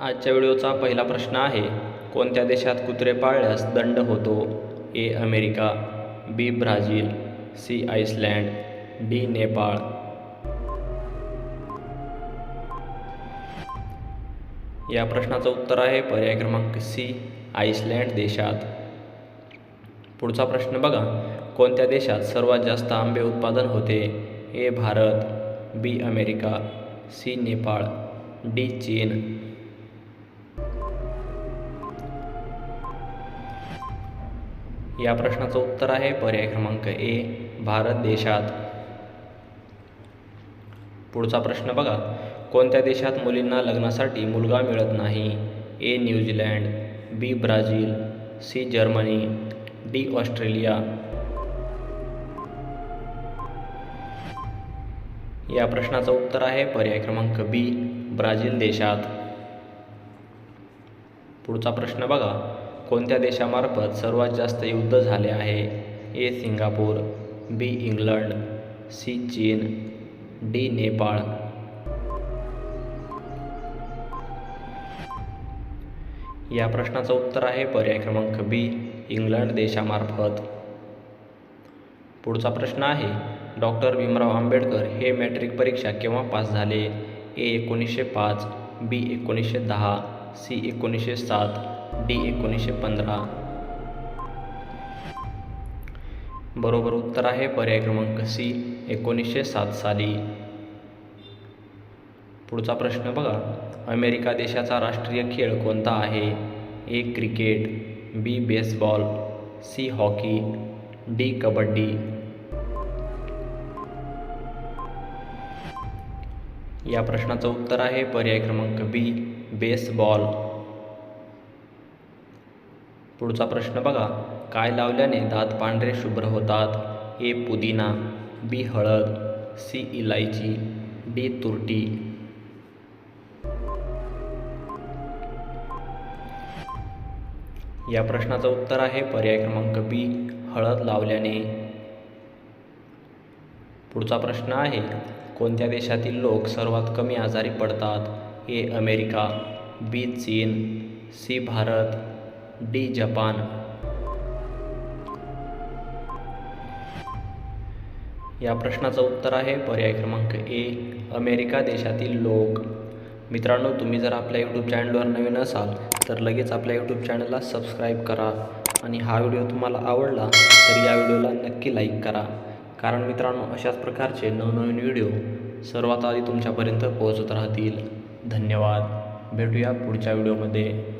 आजच्या व्हिडिओचा पहिला प्रश्न आहे कोणत्या देशात कुत्रे पाळल्यास दंड होतो? A America B Brazil C Iceland D Nepal. या प्रश्नाचं उत्तर आहे पर्याय क्रमांक सी आइसलँड देशात. पुढचा प्रश्न बघा कोणत्या देशात सर्वात जास्त आंबे उत्पादन होते? A Bharat B America C Nepal D चीन. या प्रश्नाचं उत्तर आहे. पर्याय क्रमांक ए भारत देशात. पुढचा प्रश्न बघा. कोणत्या देशात मुलींना लग्नासाठी मुलगा मिळत नाही? A New Zealand. B Brazil. C Germany. D Australia. या प्रश्नाचं उत्तर आहे. पर्याय क्रमांक बी ब्राझील देशात. पुढचा प्रश्न बघा. कोणत्या देशामार्फत सर्वात जास्त युद्ध झाले आहे? A Singapore B England C चीन डी नेपाळ. या प्रश्नाचं उत्तर आहे पर्याय क्रमांक बी इंग्लंड देशामार्फत. पुढचा प्रश्न आहे डॉक्टर भीमराव आंबेडकर हे मॅट्रिक परीक्षा केव्हा पास झाले? ए एकोणीसशे पाच बी एकोणीसशे दहा सी एकोणीसशे सात. डी एकोणीसशे पंधरा. बरोबर उत्तर आहे पर्याय क्रमांक सी एकोणीसशे सात साली. पुढचा प्रश्न बघा. अमेरिका देशाचा राष्ट्रीय खेळ कोणता आहे? A cricket B baseball C hockey D kabaddi. या प्रश्नाचं उत्तर आहे पर्याय क्रमांक बी बेसबॉल. पुढचा प्रश्न बघा. काय लावल्याने दात पांढरे शुभ्र होतात? ए पुदिना. बी हळद. सी इलायची. डी तुरटी. या प्रश्नाचं उत्तर आहे पर्याय क्रमांक बी हळद लावल्याने. पुढचा प्रश्न आहे कोणत्या देशातील लोक सर्वात कमी आजारी पडतात? A America. बी चीन. सी भारत. D Japan. या प्रश्नाचं उत्तर आहे पर्याय क्रमांक ए अमेरिका देशातील लोक. मित्रांनो तुम्ही जर आपल्या यूट्यूब चॅनलवर नवीन असाल तर लगेच आपल्या यूट्यूब चॅनलला सबस्क्राईब करा. आणि हा व्हिडिओ तुम्हाला आवडला तर या व्हिडिओला नक्की लाईक करा. कारण मित्रांनो अशाच प्रकारचे नवनवीन व्हिडिओ सर्वात आधी तुमच्यापर्यंत पोहोचत राहतील. धन्यवाद. भेटूया पुढच्या व्हिडिओमध्ये.